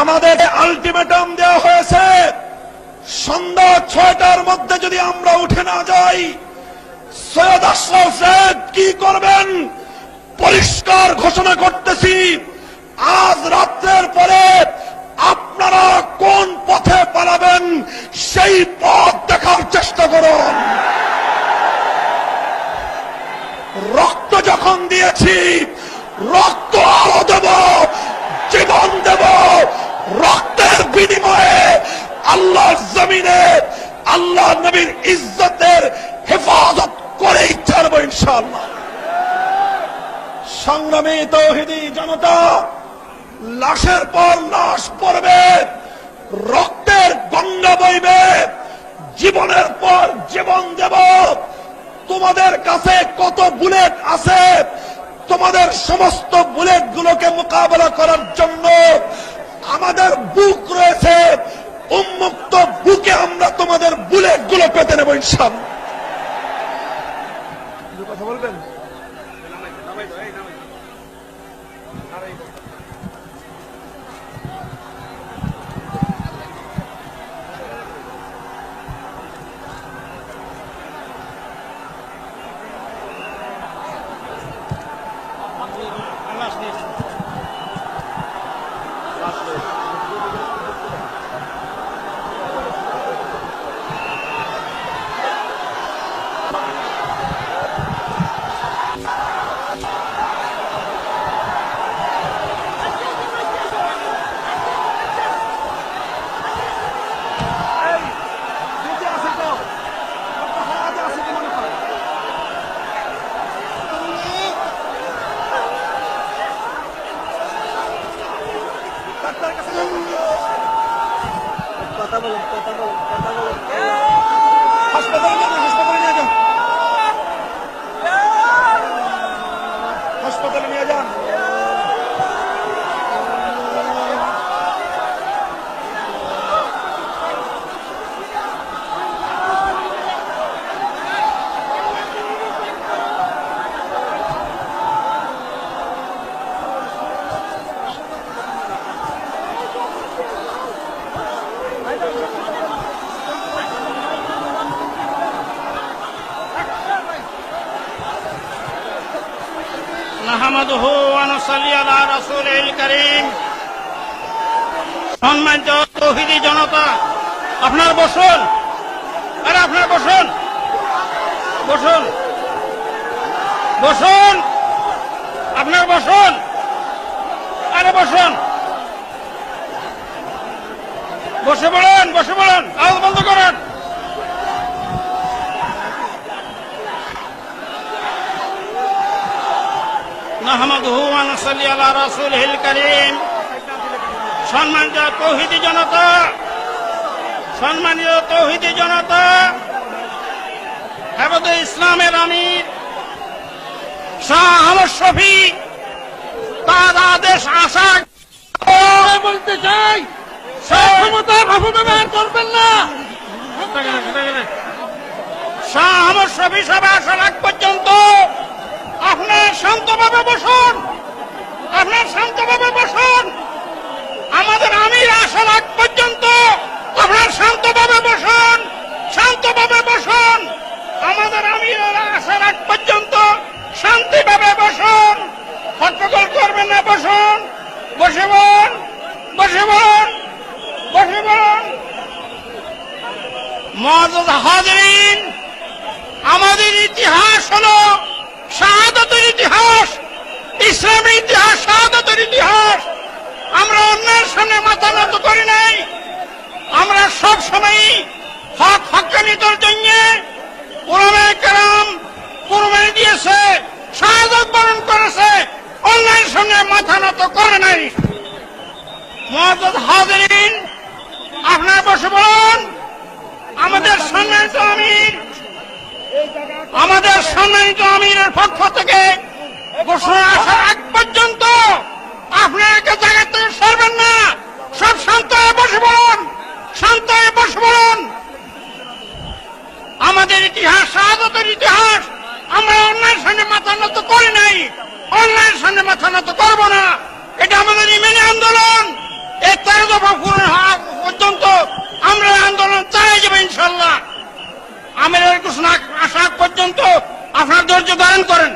আমাদের আলটিমেটাম দেওয়া হয়েছে। সন্ধ্যা ছয়টার মধ্যে যদি আমরা উঠে না যাই, সৈয়দ আশরাফ সাহেব কি করবেন? পরিষ্কার ঘোষণা করতেছি, আজ রাত্রের পরে আপনারা কোন পথে পালাবেন সেই পথ দেখার চেষ্টা করুন। রক্ত যখন দিয়েছি, রক্ত আরও দেব জীবন দেব রক্তের বিনিময়ে আল্লাহর জমিনে আল্লাহ নবীর ইজ্জতের হেফাজত করেই ছাড়বো ইনশাআল্লাহ। সংগ্রামী তৌহিদি জনতা, লাশের পর লাশ পড়বে, রক্তের গঙ্গা বইবে, জীবনের পর জীবন দেব। তোমাদের কাছে কত বুলেট আছে, তোমাদের সমস্ত বুলেট গুলোকে মোকাবেলা করার জন্য আমাদের বুক রয়েছে উন্মুক্ত বুকে আমরা তোমাদের পেতে নেব ইনশাল্লাহ। কথা বলবেন? কথা ওয়া নুসাল্লি আলা রাসূলিল কারীম। সম্মানিত তৌহিদি জনতা, আপনার বসুন। আরে আপনার বসুন। বসুন। বসুন। আপনার বসুন। আরে বসুন। বসে পড়েন বসে পড়েন। আওয়াজ বন্ধ করেন নাহমাদুহু ওয়া নুসাল্লি আলা রাসূলিল সম্মানিত তৌহিদি জনতা সম্মানিত তৌহিদি জনতা হেফাজত ইসলামের আমির শাহ আহমদ শফি তার আদেশ আশা বলতে চাই ক্ষমতার অপব্যবহার করবেন না। শাহ আহমদ শফি সভা আসার আগ পর্যন্ত আপনার শান্তভাবে বসুন আপনার শান্তভাবে বসুন। আমাদের আমির আসার আগ পর্যন্ত আপনার শান্তভাবে বসুন শান্তভাবে বসুন। আমাদের আমির আসার আগ পর্যন্ত শান্তিভাবে বসুন। হট্টগোল করবেন না বসুন। বসে বলুন বসে বলুন বসে আমাদের ইতিহাস হলো শাহাদতের ইতিহাস। ইসলামের ইতিহাস, শাহাদতের ইতিহাস, আমরা অন্যের সামনে মাথা নত করি নাই। আমরা সব সময় হক হকানিতর জন্য পুরমায় কারাম পুরমায় দিয়েছে, শাহাদত বরণ করেছে, অন্যের সামনে মাথা নত করে নাই। মহাজত হাজরিন, আপনার বসে বলুন, আমাদের সম্মানিত আমির, আমাদের সম্মানিত আমিরের পক্ষ থেকে ঘোষণা পারবেন না। সব শান্ত হয়ে বসে পড়ুন শান্ত হয়ে বসে পড়ুন। আমাদের ইতিহাস, শাহাদতের ইতিহাস, আমরা অন্যায়ের সামনে মাথা নত করি নাই। অন্যায়ের সামনে মাথা নত করব না। এটা আমাদের ইমেনি আন্দোলন। এর তেরো দফা পূরণ হওয়া পর্যন্ত আমরা আন্দোলন চালিয়ে যাব ইনশাল্লাহ আমের কিছু আসা পর্যন্ত আপনার ধৈর্য ধারণ করেন।